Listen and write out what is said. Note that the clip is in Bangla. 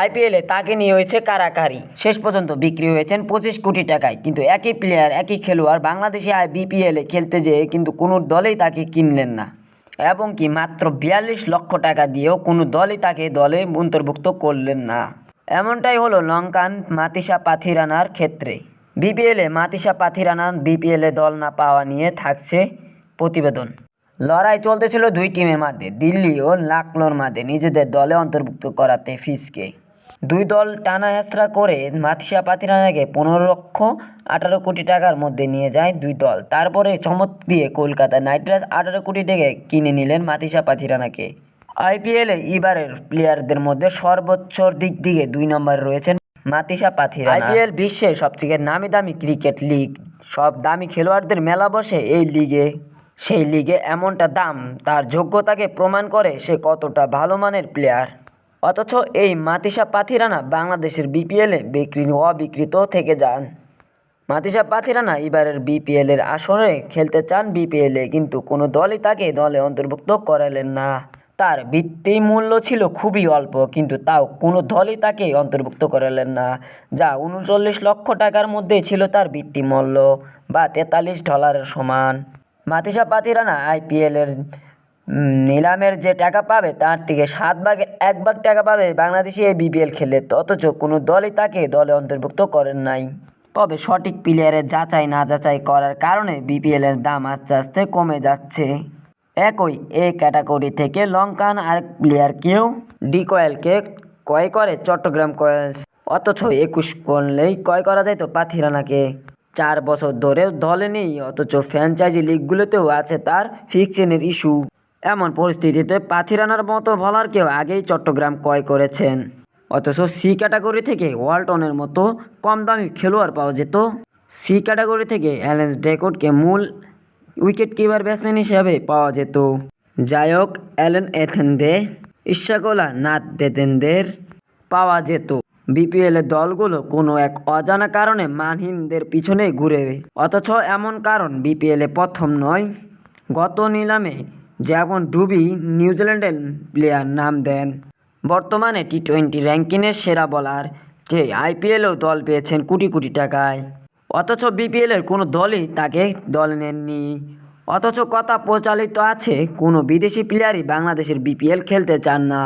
আইপিএলে তাকে নিয়ে হয়েছে কারাকারি। শেষ পর্যন্ত বিক্রি হয়েছেন পঁচিশ কোটি টাকায়। কিন্তু একই প্লেয়ার একই খেলোয়াড় বাংলাদেশে আয় বিপিএলে খেলতে যেয়ে কিন্তু কোনো দলেই তাকে কিনলেন না। এবং কি মাত্র বিয়াল্লিশ লক্ষ টাকা দিয়েও কোনো দলই তাকে দলে অন্তর্ভুক্ত করলেন না। এমনটাই হলো লঙ্কান মাতিসা পাথিরানার ক্ষেত্রে। বিপিএলে মাতিসা পাথিরানা বিপিএলে দল না পাওয়া নিয়ে থাকছে প্রতিবেদন। লড়াই চলতেছিল দুই টিমের মধ্যে, দিল্লি ও লাকনোর মধ্যে। নিজেদের দলে অন্তর্ভুক্ত করাতে ফিসকে। দুই দল টানা হেঁচড়া করে মাতিসা পাথিরানাকে পনেরো লক্ষ আঠারো কোটি টাকার মধ্যে নিয়ে যায় দুই দল। তারপরে চমক দিয়ে কলকাতা নাইট রাইডার্স আঠারো কোটি টাকায় কিনে নিলেন মাতিসা পাথিরানাকে আইপিএলে এবারের প্লেয়ারদের মধ্যে সর্বোচ্চ দিক দিকে দুই নম্বরে রয়েছেন মাতিসা পাথিরা আইপিএল বিশ্বের সবথেকে নামি দামি ক্রিকেট লিগ। সব দামি খেলোয়াড়দের মেলা বসে এই লিগে। সেই লিগে এমনটা দাম, তার যোগ্যতাকে প্রমাণ করে সে কতটা ভালো মানের প্লেয়ার। অথচ এই মাতিসা পাথিরানা বাংলাদেশের বিপিএলে বিক্রি অবিকৃত থেকে যান। মাতিসা পাথিরানা এবারের বিপিএল এর আসরে খেলতে চান বিপিএলে কিন্তু কোনো দলই তাকে দলে অন্তর্ভুক্ত করালেন না। তার ভিত্তি মূল্য ছিল খুবই অল্প, কিন্তু তাও কোনো দলই তাকে অন্তর্ভুক্ত করালেন না, যা উনচল্লিশ লক্ষ টাকার মধ্যে ছিল তার ভিত্তি মূল্য বা তেতাল্লিশ ডলারের সমান। মাতিসা পাথিরানা আইপিএলের নিলামের যে টাকা পাবে, তার থেকে সাত ভাগে এক ভাগ টাকা পাবে বাংলাদেশে এই বিপিএল খেলে। অথচ কোনো দলই তাকে দলে অন্তর্ভুক্ত করেন নাই। তবে সঠিক প্লেয়ারের যাচাই না যাচাই করার কারণে বিপিএলের দাম আস্তে আস্তে কমে যাচ্ছে। একই এই ক্যাটাগরি থেকে লঙ্কান আর আরেক প্লেয়ারকেও ডিকয়েলকে ক্রয় করে চট্টগ্রাম কয়েলস। অথচ একুশ করলেই ক্রয় করা যায় তো পাথিরানাকে চার বছর ধরেও দলে নেই, অথচ ফ্র্যাঞ্চাইজি লিগগুলোতেও আছে তার ফিকশনের ইস্যু এমন পরিস্থিতিতে পাথিরানার মতো বলারকেও আগেই চট্টগ্রাম ক্রয় করেছেন। অথচ সি ক্যাটাগরি থেকে ওয়ালটনের মতো কম দামি খেলোয়াড় পাওয়া যেত। সি ক্যাটাগরি থেকে অ্যালেন্স ডেকোটকে মূল উইকেট কিপার ব্যাটসম্যান হিসাবে পাওয়া যেত। যাই হোক, অ্যালেন এথেন্দে ইশাকোলা নাথ দেতেনদের পাওয়া যেত। বিপিএল এর দলগুলো কোনো এক অজানা কারণে মানহীনদের পিছনে ঘুরে। অথচ এমন কারণ বিপিএল প্রথম নয়। গত নিলামে যেমন ডুবি নিউজিল্যান্ডের প্লেয়ার নাম দেন। বর্তমানে টি টোয়েন্টি র্যাঙ্কিংয়ের সেরা বলার যে আইপিএলেও দল পেয়েছেন কোটি কোটি টাকায়। অথচ বিপিএলের কোনো দলই তাকে দল নেননি। অথচ কথা প্রচলিত আছে, কোনো বিদেশি প্লেয়ারই বাংলাদেশের বিপিএল খেলতে চান না।